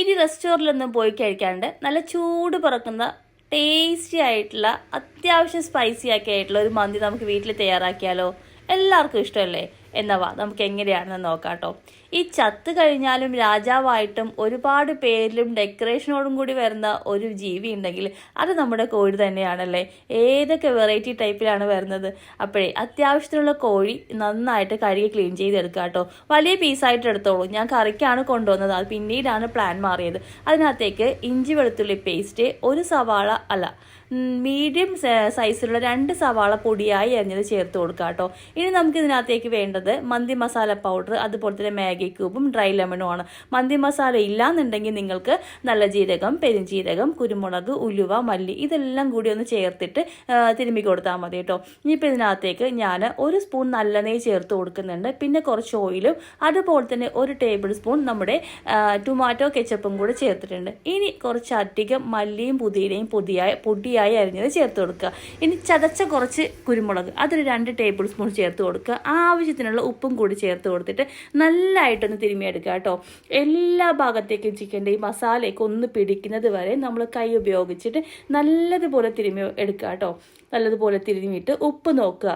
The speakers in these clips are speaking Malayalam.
ഇനി റെസ്റ്റോറന്റിലൊന്നും പോയി കഴിക്കാണ്ട് നല്ല ചൂട് പറക്കുന്ന ടേസ്റ്റി ആയിട്ടുള്ള അത്യാവശ്യം സ്പൈസി ഒക്കെ ആയിട്ടുള്ള ഒരു മന്തി നമുക്ക് വീട്ടിൽ തയ്യാറാക്കിയാലോ? എല്ലാവർക്കും ഇഷ്ടമല്ലേ? എന്നാ വാ നമുക്ക് എങ്ങനെയാണെന്ന് നോക്കാം കേട്ടോ ഈ ചത്ത് കഴിഞ്ഞാലും രാജാവായിട്ടും ഒരുപാട് പേരിലും ഡെക്കറേഷനോടും കൂടി വരുന്ന ഒരു ജീവി ഉണ്ടെങ്കിൽ അത് നമ്മുടെ കോഴി തന്നെയാണല്ലേ? ഏതൊക്കെ വെറൈറ്റി ടൈപ്പിലാണ് വരുന്നത്? അപ്പോഴേ അത്യാവശ്യത്തിനുള്ള കോഴി നന്നായിട്ട് കഴുകി ക്ലീൻ ചെയ്തെടുക്കുക കേട്ടോ. വലിയ പീസായിട്ട് എടുത്തോളൂ. ഞാൻ കറിക്കാണ് കൊണ്ടുവന്നത്. അത് പിന്നീടാണ് പ്ലാൻ മാറിയത്. അതിനകത്തേക്ക് ഇഞ്ചി വെളുത്തുള്ളി പേസ്റ്റ് ഒരു സവാള അല്ല മീഡിയം സൈസിലുള്ള രണ്ട് സവാള പൊടിയായി എറിഞ്ഞത് ചേർത്ത് കൊടുക്കുക കേട്ടോ. ഇനി നമുക്ക് ഇതിനകത്തേക്ക് വേണ്ടത് മന്തി മസാല പൗഡർ അതുപോലെ തന്നെ മാഗി ക്യൂബും ഡ്രൈ ലെമണും ആണ്. മന്തി മസാല ഇല്ലാന്നുണ്ടെങ്കിൽ നിങ്ങൾക്ക് നല്ല ജീരകം പെരുംജീരകം കുരുമുളക് ഉലുവ മല്ലി ഇതെല്ലാം കൂടി ഒന്ന് ചേർത്തിട്ട് തിരുമ്പി കൊടുത്താൽ മതി കേട്ടോ. ഇനിയിപ്പോൾ ഇതിനകത്തേക്ക് ഞാൻ ഒരു സ്പൂൺ നല്ല നെയ്യ് ചേർത്ത് കൊടുക്കുന്നുണ്ട്. പിന്നെ കുറച്ച് ഓയിലും അതുപോലെ തന്നെ ഒരു ടേബിൾ സ്പൂൺ നമ്മുടെ ടൊമാറ്റോ കെച്ചപ്പും കൂടെ ചേർത്തിട്ടുണ്ട്. ഇനി കുറച്ച് കുറച്ചധികം മല്ലിയും പുതിനയും പൊടിയായി പൊടിയായി അരിഞ്ഞത് ചേർത്ത് കൊടുക്കുക. ഇനി ചതച്ച കുറച്ച് കുരുമുളക് അതൊരു രണ്ട് ടേബിൾ സ്പൂൺ ചേർത്ത് കൊടുക്കുക. ആവശ്യത്തിനുള്ള ഉപ്പും കൂടി ചേർത്ത് കൊടുത്തിട്ട് നല്ലതായിട്ടൊന്ന് തിരുമിയെടുക്കുക കേട്ടോ. എല്ലാ ഭാഗത്തേക്കും ചിക്കന്റെ ഈ മസാലയൊക്കെ ഒന്ന് പിടിക്കുന്നത് വരെ നമ്മൾ കൈ ഉപയോഗിച്ചിട്ട് നല്ലതുപോലെ തിരുമി എടുക്കുക കേട്ടോ. നല്ലതുപോലെ തിരുമിയിട്ട് ഉപ്പ് നോക്കുക.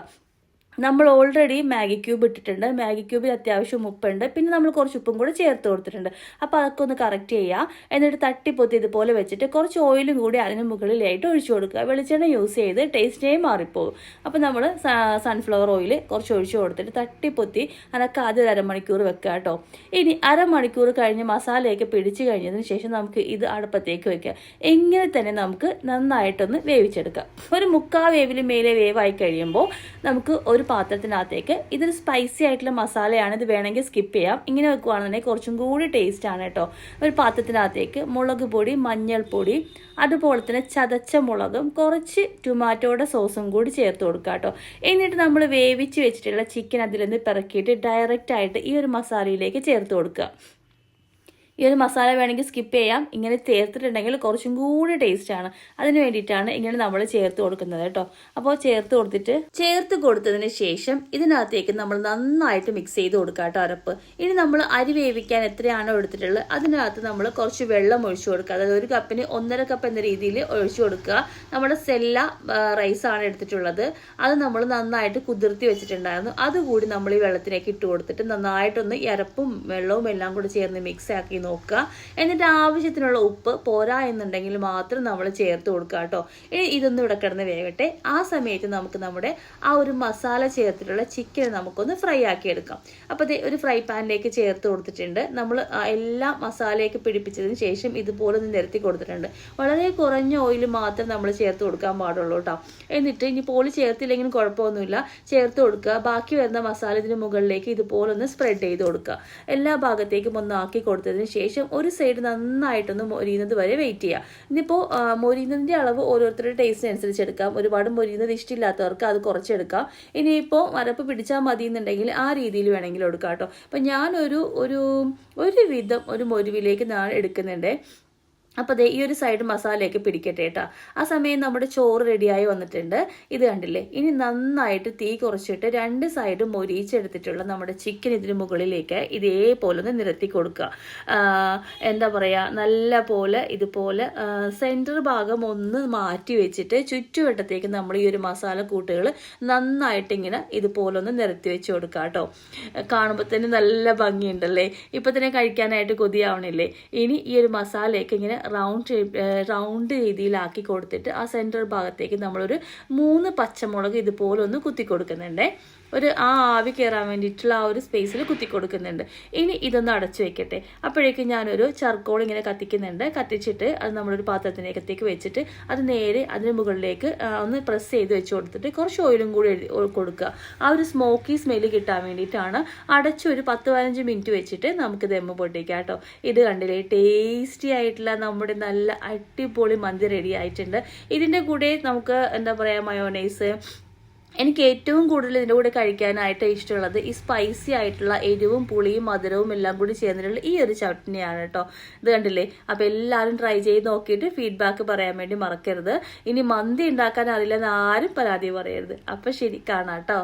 നമ്മൾ ഓൾറെഡി മാഗി ക്യൂബ് ഇട്ടിട്ടുണ്ട്. മാഗി ക്യൂബിൽ അത്യാവശ്യം ഉപ്പുണ്ട്. പിന്നെ നമ്മൾ കുറച്ച് ഉപ്പും കൂടെ ചേർത്ത് കൊടുത്തിട്ടുണ്ട്. അപ്പോൾ അതൊക്കെ ഒന്ന് കറക്റ്റ് ചെയ്യുക എന്നിട്ട് തട്ടിപ്പൊത്തി ഇതുപോലെ വെച്ചിട്ട് കുറച്ച് ഓയിലും കൂടി അതിന് മുകളിലായിട്ട് ഒഴിച്ചു കൊടുക്കുക. വെളിച്ചെണ്ണ യൂസ് ചെയ്ത് ടേസ്റ്റേ മാറിപ്പോകും അപ്പോൾ നമ്മൾ സൺഫ്ലവർ ഓയിൽ കുറച്ച് ഒഴിച്ചു കൊടുത്തിട്ട് തട്ടിപ്പൊത്തി അതൊക്കെ ആദ്യം അരമണിക്കൂർ വെക്കുക കേട്ടോ ഇനി അരമണിക്കൂർ കഴിഞ്ഞ് മസാലയൊക്കെ പിടിച്ചു കഴിഞ്ഞതിന് ശേഷം നമുക്ക് ഇത് അടുപ്പത്തേക്ക് വെക്കാം എങ്ങനെ തന്നെ നമുക്ക് നന്നായിട്ടൊന്ന് വേവിച്ചെടുക്കാം. ഒരു മുക്കാ വേവിൽ മേലെ വേവായി കഴിയുമ്പോൾ നമുക്ക് ഒരു പാത്രത്തിനകത്തേക്ക് ഇതൊരു സ്പൈസി ആയിട്ടുള്ള മസാലയാണ്. ഇത് വേണമെങ്കിൽ സ്കിപ്പ് ചെയ്യാം. ഇങ്ങനെ വെക്കുവാണെന്നുണ്ടെങ്കിൽ കുറച്ചും കൂടി ടേസ്റ്റ് ആണ് കേട്ടോ. ഒരു പാത്രത്തിനകത്തേക്ക് മുളക് പൊടി മഞ്ഞൾപ്പൊടി അതുപോലെ തന്നെ ചതച്ച മുളകും കുറച്ച് ടൊമാറ്റോയുടെ സോസും കൂടി ചേർത്ത് കൊടുക്കുക കേട്ടോ. എന്നിട്ട് നമ്മൾ വേവിച്ച് വെച്ചിട്ടുള്ള ചിക്കൻ അതിൽ നിന്ന് പിറക്കിയിട്ട് ഡയറക്റ്റ് ആയിട്ട് ഈ ഒരു മസാലയിലേക്ക് ചേർത്ത് കൊടുക്കുക. ഈ ഒരു മസാല വേണമെങ്കിൽ സ്കിപ്പ് ചെയ്യാം. ഇങ്ങനെ ചേർത്തിട്ടുണ്ടെങ്കിൽ കുറച്ചും കൂടി ടേസ്റ്റ് ആണ്. അതിന് വേണ്ടിയിട്ടാണ് ഇങ്ങനെ നമ്മൾ ചേർത്ത് കൊടുക്കുന്നത് കേട്ടോ. അപ്പോൾ ചേർത്ത് കൊടുത്തിട്ട് ചേർത്ത് കൊടുത്തതിന് ശേഷം ഇതിനകത്തേക്ക് നമ്മൾ നന്നായിട്ട് മിക്സ് ചെയ്ത് കൊടുക്കുക കേട്ടോ അരപ്പ്. ഇനി നമ്മൾ അരി വേവിക്കാൻ എത്രയാണോ എടുത്തിട്ടുള്ളത് അതിനകത്ത് നമ്മൾ കുറച്ച് വെള്ളം ഒഴിച്ചു കൊടുക്കുക. അതായത് ഒരു കപ്പിന് ഒന്നര കപ്പ് എന്ന രീതിയിൽ ഒഴിച്ചു കൊടുക്കുക. നമ്മുടെ സെല്ല റൈസ് ആണ് എടുത്തിട്ടുള്ളത്. അത് നമ്മൾ നന്നായിട്ട് കുതിർത്തി വെച്ചിട്ടുണ്ടായിരുന്നു. അതുകൂടി നമ്മൾ ഈ വെള്ളത്തിലേക്ക് ഇട്ട് കൊടുത്തിട്ട് നന്നായിട്ടൊന്ന് ഈ അരപ്പും വെള്ളവും എല്ലാം കൂടി ചേർന്ന് മിക്സ് ആക്കി നോക്കുക. എന്നിട്ട് ആവശ്യത്തിനുള്ള ഉപ്പ് പോരാ എന്നുണ്ടെങ്കിൽ മാത്രം നമ്മൾ ചേർത്ത് കൊടുക്കുക കേട്ടോ. ഇനി ഇതൊന്നും ഇവിടെ കിടന്ന് വേകട്ടെ. ആ സമയത്ത് നമുക്ക് നമ്മുടെ ആ ഒരു മസാല ചേർത്തിട്ടുള്ള ചിക്കൻ നമുക്കൊന്ന് ഫ്രൈ ആക്കി എടുക്കാം. അപ്പോൾ ദേ ഒരു ഫ്രൈ പാനിലേക്ക് ചേർത്ത് കൊടുത്തിട്ടുണ്ട്. നമ്മൾ എല്ലാ മസാലയൊക്കെ പിടിപ്പിച്ചതിന് ശേഷം ഇതുപോലെ ഒന്ന് നിരത്തി കൊടുത്തിട്ടുണ്ട്. വളരെ കുറഞ്ഞ ഓയിൽ മാത്രം നമ്മൾ ചേർത്ത് കൊടുക്കാൻ പാടുള്ളൂ കേട്ടോ. എന്നിട്ട് ഇനി പോളി ചേർത്തില്ലെങ്കിലും കുഴപ്പമൊന്നുമില്ല. ചേർത്ത് കൊടുക്കുക. ബാക്കി വരുന്ന മസാല ഇതിന് മുകളിലേക്ക് ഇതുപോലെ ഒന്ന് സ്പ്രെഡ് ചെയ്ത് കൊടുക്കുക. എല്ലാ ഭാഗത്തേക്കും ഒന്ന് ആക്കി കൊടുത്തതിന് ഒരു സൈഡ് നന്നായിട്ടൊന്ന് മൊരിയുന്നത് വരെ വെയിറ്റ് ചെയ്യുക ഇനിയിപ്പോൾ മൊരിയുന്നതിന്റെ അളവ് ഓരോരുത്തരുടെ ടേസ്റ്റിന് അനുസരിച്ച് എടുക്കാം. ഒരുപാട് മൊരിയുന്നത് ഇഷ്ടമില്ലാത്തവർക്ക് അത് കുറച്ചെടുക്കാം ഇനിയിപ്പോൾ മരപ്പ് പിടിച്ചാൽ മതി എന്നുണ്ടെങ്കിൽ ആ രീതിയിൽ വേണമെങ്കിലും എടുക്കാം കേട്ടോ. അപ്പം ഞാനൊരു ഒരു ഒരു വിധം ഒരു മൊരുവിലേക്ക് നാളെ എടുക്കുന്നുണ്ട്. അപ്പോൾ ദേ ഈ ഒരു സൈഡ് മസാലയൊക്കെ പിടിക്കട്ടെ കേട്ടോ ആ സമയം നമ്മുടെ ചോറ് റെഡിയായി വന്നിട്ടുണ്ട്. ഇത് കണ്ടില്ലേ? ഇനി നന്നായിട്ട് തീ കുറച്ചിട്ട് രണ്ട് സൈഡും മൊരീച്ചെടുത്തിട്ടുള്ള നമ്മുടെ ചിക്കൻ ഇതിന് മുകളിലേക്ക് ഇതേപോലെ ഒന്ന് നിരത്തി കൊടുക്കുക. എന്താ പറയുക നല്ല പോലെ ഇതുപോലെ സെന്റർ ഭാഗം ഒന്ന് മാറ്റി വെച്ചിട്ട് ചുറ്റുവട്ടത്തേക്ക് നമ്മൾ ഈ ഒരു മസാല കൂട്ടുകൾ നന്നായിട്ട് ഇങ്ങനെ ഇതുപോലെ ഒന്ന് നിരത്തി വെച്ച് കൊടുക്കുക കേട്ടോ കാണുമ്പോൾ തന്നെ നല്ല ഭംഗിയുണ്ടല്ലേ? ഇപ്പം തന്നെ കഴിക്കാനായിട്ട് കൊതിയാവണില്ലേ? ഇനി ഈ ഒരു മസാലയൊക്കെ ഇങ്ങനെ റൗണ്ട് ഷേപ്പ് റൗണ്ട് രീതിയിലാക്കി കൊടുത്തിട്ട് ആ സെന്റർ ഭാഗത്തേക്ക് നമ്മളൊരു മൂന്ന് പച്ചമുളക് ഇതുപോലെ ഒന്ന് കുത്തി കൊടുക്കുന്നുണ്ടേ ഒരു ആ ആവി കയറാൻ വേണ്ടിയിട്ടുള്ള ആ ഒരു സ്പേസിൽ കുത്തി കൊടുക്കുന്നുണ്ട് ഇനി ഇതൊന്ന് അടച്ചു വെക്കട്ടെ. അപ്പോഴേക്കും ഞാനൊരു ചർക്കോൾ ഇങ്ങനെ കത്തിക്കുന്നുണ്ട്. കത്തിച്ചിട്ട് അത് നമ്മളൊരു പാത്രത്തിനകത്തേക്ക് വെച്ചിട്ട് അത് നേരെ അതിന് മുകളിലേക്ക് ഒന്ന് പ്രസ് ചെയ്ത് വെച്ച് കൊടുത്തിട്ട് കുറച്ച് ഓയിലും കൂടി കൊടുക്കുക. ആ ഒരു സ്മോക്കി സ്മെല്ല് കിട്ടാൻ വേണ്ടിയിട്ടാണ് അടച്ച് ഒരു പത്ത് പതിനഞ്ച് മിനിറ്റ് വെച്ചിട്ട് നമുക്ക് ദമ്മ് പൊട്ടിക്കാം കേട്ടോ. ഇത് കണ്ടില്ലേ ടേസ്റ്റി ആയിട്ടുള്ള നമ്മുടെ നല്ല അടിപൊളി മന്തി റെഡി ആയിട്ടുണ്ട്. ഇതിന്റെ കൂടെ നമുക്ക് എന്താ പറയുക മയോനൈസ് എനിക്ക് ഏറ്റവും കൂടുതൽ ഇതിന്റെ കൂടെ കഴിക്കാനായിട്ട് ഇഷ്ടമുള്ളത് ഈ സ്പൈസി ആയിട്ടുള്ള എരിവും പുളിയും മധുരവും എല്ലാം കൂടി ചേർന്നിട്ടുള്ള ഈ ഒരു ചട്നിയാണ് കേട്ടോ ഇത് കണ്ടില്ലേ? അപ്പോൾ എല്ലാവരും ട്രൈ ചെയ്ത് നോക്കിയിട്ട് ഫീഡ്ബാക്ക് പറയാൻ വേണ്ടി മറക്കരുത്. ഇനി മന്തി ഉണ്ടാക്കാൻ അറിയില്ലെന്ന് ആരും പരാതി പറയരുത്. അപ്പോൾ ശരി കാണാം കേട്ടോ